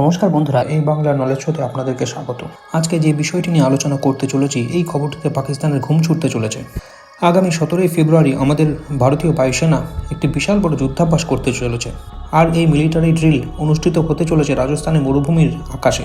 নমস্কার বন্ধুরা, এই বাংলা নলেজ শোতে আপনাদেরকে স্বাগত। আজকে যে বিষয়টি নিয়ে আলোচনা করতে চলেছি, এই খবরটিতে পাকিস্তানের ঘুম ছুটতে চলেছে। আগামী সতেরোই ফেব্রুয়ারি আমাদের ভারতীয় বায়ুসেনা একটি বিশাল বড় যুদ্ধাভ্যাস করতে চলেছে, আর এই মিলিটারি ড্রিল অনুষ্ঠিত হতে চলেছে রাজস্থানের মরুভূমির আকাশে।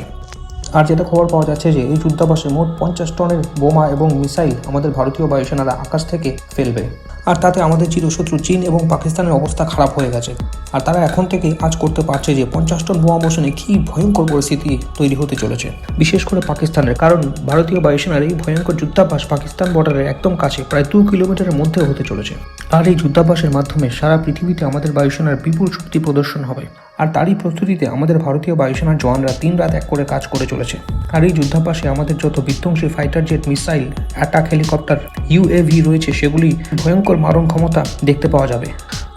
আর যেটা খবর পাওয়া যাচ্ছে যে, এই যুদ্ধাভ্যাসে মোট পঞ্চাশ টনের বোমা এবং মিসাইল আমাদের ভারতীয় বায়ুসেনারা আকাশ থেকে ফেলবে। আর তাতে আমাদের চিরশত্রু চীন এবং পাকিস্তানের অবস্থা খারাপ হয়ে গেছে। আর তারা এখন থেকে আজ করতে পারছে যে পঞ্চাশ টন বোমা বর্ষণে কী ভয়ঙ্কর পরিস্থিতি তৈরি হতে চলেছে। বিশেষ করে পাকিস্তানের, কারণ ভারতীয় বায়ুসেনার এই ভয়ঙ্কর যুদ্ধাভ্যাস পাকিস্তান বর্ডারের একদম কাছে, প্রায় দু কিলোমিটারের মধ্যে হতে চলেছে। আর এই যুদ্ধাভ্যাসের মাধ্যমে সারা পৃথিবীতে আমাদের বায়ুসেনার বিপুল শক্তি প্রদর্শন হবে। আর তারই প্রস্তুতিতে আমাদের ভারতীয় বায়ুসেনার জওয়ানরা তিন রাত এক করে কাজ করে চলেছে। আর এই যুদ্ধাভ্যাসে আমাদের যত বিধ্বংসী fighter jet missile attack helicopter UAV রয়েছে, সেগুলি ভয়ঙ্কর মারণ ক্ষমতা দেখতে পাওয়া যাবে।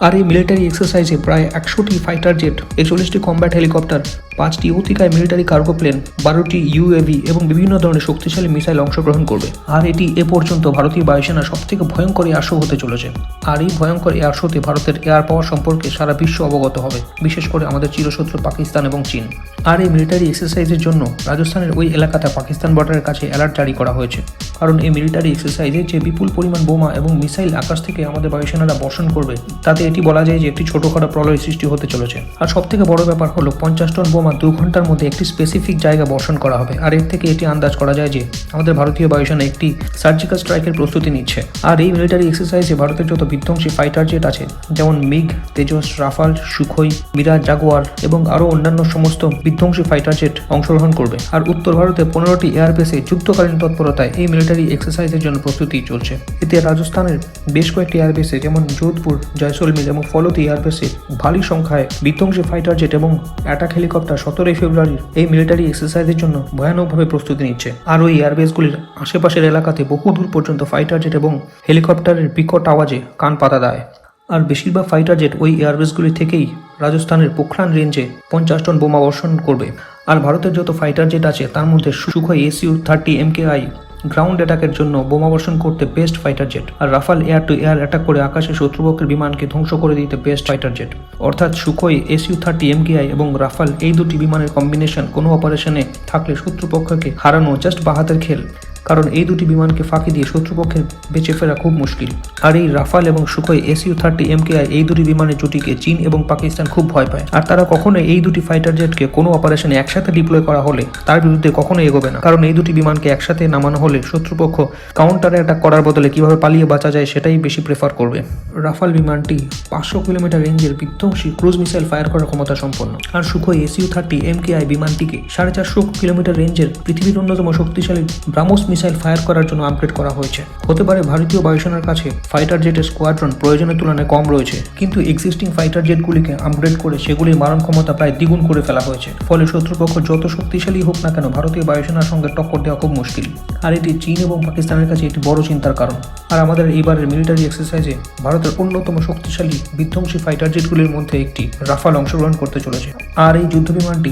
আর এই মিলিটারি এক্সারসাইজে প্রায় একশোটি ফাইটার জেট একচল্লিশটি কম্ব্যাট হেলিকপ্টার পাঁচটি অতিকায় মিলিটারি কার্গো প্লেন বারোটি ইউএভি এবং বিভিন্ন ধরনের শক্তিশালী মিসাইল অংশগ্রহণ করবে। আর এটি এ পর্যন্ত ভারতীয় বায়ুসেনা সবথেকে ভয়ঙ্কর এয়ার শো হতে চলেছে। আর এই ভয়ঙ্কর এয়ার শোতে ভারতের এয়ার পাওয়ার সম্পর্কে সারা বিশ্ব অবগত হবে, বিশেষ করে আমাদের চিরশত্রু পাকিস্তান এবং চীন। আর এই মিলিটারি এক্সারসাইজের জন্য রাজস্থানের ওই এলাকাতে পাকিস্তান বর্ডারের কাছে অ্যালার্ট জারি করা হয়েছে। কারণ এই মিলিটারি এক্সারসাইজে যে বিপুল পরিমাণ বোমা এবং মিসাইল আকাশ থেকে আমাদের বায়ুসেনারা বর্ষণ করবে, তাতে এটি বলা যায় যে একটি ছোটখাটো প্রলয় সৃষ্টি হতে চলেছে। আর সব থেকে বড় ব্যাপার হলো, পঞ্চাশ টন বোমা দু ঘণ্টার মধ্যে একটি স্পেসিফিক জায়গা বর্ষণ করা হবে। আর এর থেকে এটি আন্দাজ করা যায় যে আমাদের ভারতীয় বায়ুসেনা একটি সার্জিক্যাল স্ট্রাইকের প্রস্তুতি নিচ্ছে। আর এই মিলিটারি এক্সারসাইজে ভারতের যত বিধ্বংসী ফাইটার জেট আছে, যেমন MiG Tejas, Rafale, Sukhoi, Mirage, Jaguar এবং আরও অন্যান্য সমস্ত বিধ্বংসী ফাইটার জেট অংশগ্রহণ করবে। আর উত্তর ভারতে পনেরোটি এয়ারবেসে যুদ্ধকালীন তৎপরতায় এই মিলিটারি এক্সারসাইজের জন্য প্রস্তুতি চলছে। এতে রাজস্থানের বেশ কয়েকটি এয়ারবেসে যেমন যোধপুর, জয়সলমীর এবং ফলতি এয়ারবেসে ভারী সংখ্যায় বিধ্বংসী ফাইটার জেট এবং অ্যাটাক হেলিকপ্টার সতেরোই ফেব্রুয়ারির এই মিলিটারি এক্সারসাইজের জন্য ভয়ানকভাবে প্রস্তুতি নিচ্ছে। আর ওই এয়ারবেসগুলির আশেপাশের এলাকাতে বহু দূর পর্যন্ত ফাইটার জেট এবং হেলিকপ্টারের বিকট আওয়াজে কান পাতা দেয়। আর বেশিরভাগ ফাইটার জেট ওই এয়ারবেসগুলি থেকেই রাজস্থানের পোখরান রেঞ্জে পঞ্চাশ টন বোমা বর্ষণ করবে। আর ভারতের যত ফাইটার জেট আছে, তার মধ্যে Sukhoi SU thirty MKI ground অ্যাটাকের জন্য বোমাবর্ষণ করতে best fighter jet R Rafale air to air attack করে আকাশে শত্রুপক্ষের বিমানকে ধ্বংস করে দিতে বেস্ট ফাইটার জেট অর্থাৎ সুখই এসইউ থার্টি এমকেআই এবং রাফাল এই দুটি বিমানের কম্বিনেশন কোনো অপারেশনে থাকলে শত্রুপক্ষকে হারানো জাস্ট বাহাতের খেল। কারণ এই দুটি বিমানকে ফাঁকি দিয়ে শত্রুপক্ষের বেঁচে ফেরা খুব মুশকিল। আর এই রাফাল এবং সুখই এসইউ থার্টি এমকেআই এই দুটি বিমানের জুটিকে চীন এবং পাকিস্তান খুব ভয় পায়। আর তারা কখনোই এই দুটি ফাইটার জেটকে কোনো অপারেশনে একসাথে ডিপ্লয় করা হলে তার বিরুদ্ধে কখনোই এগোবে না। কারণ এই দুটি বিমানকে একসাথে নামানো হলে শত্রুপক্ষ কাউন্টার অ্যাটাক করার বদলে কীভাবে পালিয়ে বাঁচা যায় সেটাই বেশি প্রেফার করবে। রাফাল বিমানটি পাঁচশো কিলোমিটার রেঞ্জের বিধ্বংসী ক্রুজ মিসাইল ফায়ার করার ক্ষমতা সম্পন্ন। আর সুখই এসইউ থার্টি এমকেআই বিমানটিকে সাড়ে চারশো কিলোমিটার রেঞ্জের পৃথিবীর অন্যতম শক্তিশালী ব্রাহ্মস মিসাইল ফায়ার করার জন্য আপগ্রেড করা হয়েছে। হতে পারে ভারতীয় বায়ুসেনার কাছে ফাইটার জেটের স্কোয়াড্রন প্রয়োজনের তুলনায় কম রয়েছে, কিন্তু এক্সিস্টিং ফাইটার জেটগুলিকে আপগ্রেড করে সেগুলির মারণ ক্ষমতা প্রায় দ্বিগুণ করে ফেলা হয়েছে। ফলে শত্রুপক্ষ যত শক্তিশালী হোক না কেন ভারতীয় বায়ুসেনার সঙ্গে টক্কর দেওয়া খুব মুশকিল। আর এটি চীন এবং পাকিস্তানের কাছে একটি বড় চিন্তার কারণ। আর আমাদের এইবারের মিলিটারি এক্সারসাইজে ভারতের অন্যতম শক্তিশালী বিধ্বংসী ফাইটার জেটগুলির মধ্যে একটি রাফাল অংশগ্রহণ করতে চলেছে। আর এই যুদ্ধ বিমানটি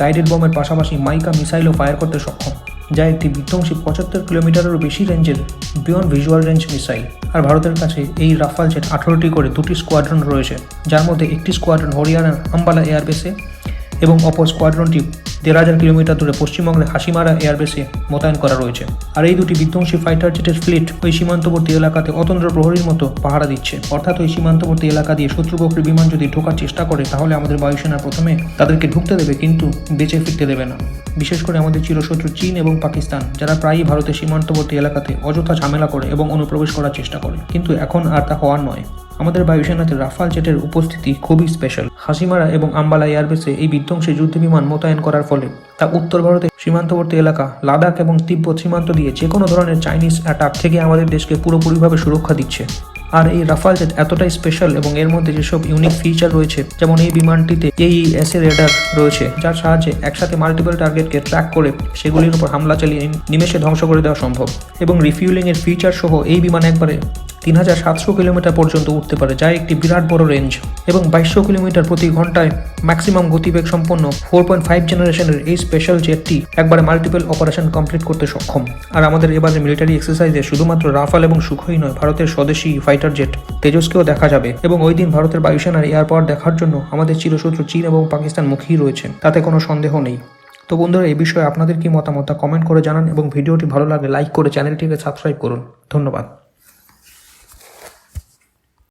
গাইডেড বমের পাশাপাশি মাইকা মিসাইলও ফায়ার করতে সক্ষম। যা একটি বিধ্বংসী পঁচাত্তর কিলোমিটারেরও বেশি রেঞ্জের বিয়ন্ড ভিজুয়াল রেঞ্জ মিসাইল। আর ভারতের কাছে এই রাফাল জেট আঠারোটি করে দুটি স্কোয়াড্রন রয়েছে, যার মধ্যে একটি স্কোয়াড্রন হরিয়ানার আম্বালা এয়ারবেসে এবং অপর স্কোয়াড্রনটি দেড় হাজার কিলোমিটার দূরে পশ্চিমবঙ্গের হাসিমারা এয়ারবেসে মোতায়েন করা রয়েছে। আর এই দুটি বিধ্বংসী ফাইটার জেটের ফ্লিট ওই সীমান্তবর্তী এলাকাতে অতন্ত্র প্রহরীর মতো পাহারা দিচ্ছে। অর্থাৎ ওই সীমান্তবর্তী এলাকা দিয়ে শত্রুপক্ষের বিমান যদি ঢোকার চেষ্টা করে, তাহলে আমাদের বায়ুসেনা প্রথমে তাদেরকে ঢুকতে দেবে, কিন্তু বেঁচে ফিরতে দেবে না। বিশেষ করে আমাদের চিরশত্রু চীন এবং পাকিস্তান, যারা প্রায়ই ভারতের সীমান্তবর্তী এলাকাতে অযথা ঝামেলা করে এবং অনুপ্রবেশ করার চেষ্টা করে। কিন্তু এখন আর তা হওয়ার নয়। আমাদের বায়ুসেনাতে রাফাল জেটের উপস্থিতি খুবই স্পেশাল হাসিমারা এবং আম্বালা এয়ারবেসে এই বিধ্বংসী যুদ্ধ বিমান মোতায়েন করার ফলে তা উত্তর ভারতের সীমান্তবর্তী এলাকা, লাদাখ এবং তিব্বত সীমান্ত দিয়ে যে কোনো ধরনের চাইনিজ অ্যাটাক থেকে আমাদের দেশকে পুরোপুরিভাবে সুরক্ষা দিচ্ছে। আর এই রাফাল জেট এতটাই স্পেশাল এবং এর মধ্যে যেসব ইউনিক ফিচার রয়েছে, যেমন এই বিমানটিতে এই এস এ রেডার রয়েছে, যার সাহায্যে একসাথে মাল্টিপল টার্গেটকে ট্র্যাক করে সেগুলির উপর হামলা চালিয়ে নিমেষে ধ্বংস করে দেওয়া সম্ভব। এবং রিফিউলিং এর ফিচার সহ এই বিমান একবারে তিন হাজার সাতশো কিলোমিটার পর্যন্ত উঠতে পারে যা একটি বিরাট বড় রেঞ্জ এবং বাইশশো কিলোমিটার প্রতি ঘন্টায় ম্যাক্সিমাম গতিবেগ সম্পন্ন ফোর পয়েন্ট ফাইভ জেনারেশনের এই স্পেশাল জেটটি একবারে মাল্টিপল অপারেশন কমপ্লিট করতে সক্ষম। আর আমাদের এবারে মিলিটারি এক্সারসাইজে শুধুমাত্র রাফাল এবং সুখই নয়, ভারতের স্বদেশী ফাইটার জেট তেজসকেও দেখা যাবে এবং ওই দিন ভারতের বায়ুসেনার এয়ার পাওয়ার দেখার জন্য আমাদের চিরশত্রু চীন এবং পাকিস্তান মুখী রয়েছে তাতে কোনো সন্দেহ নেই। তো বন্ধুরা এই বিষয়ে আপনাদের কি মতামত কমেন্ট করে জানান এবং ভিডিওটি ভালো লাগলে লাইক করে চ্যানেলটিকে সাবস্ক্রাইব করুন। ধন্যবাদ।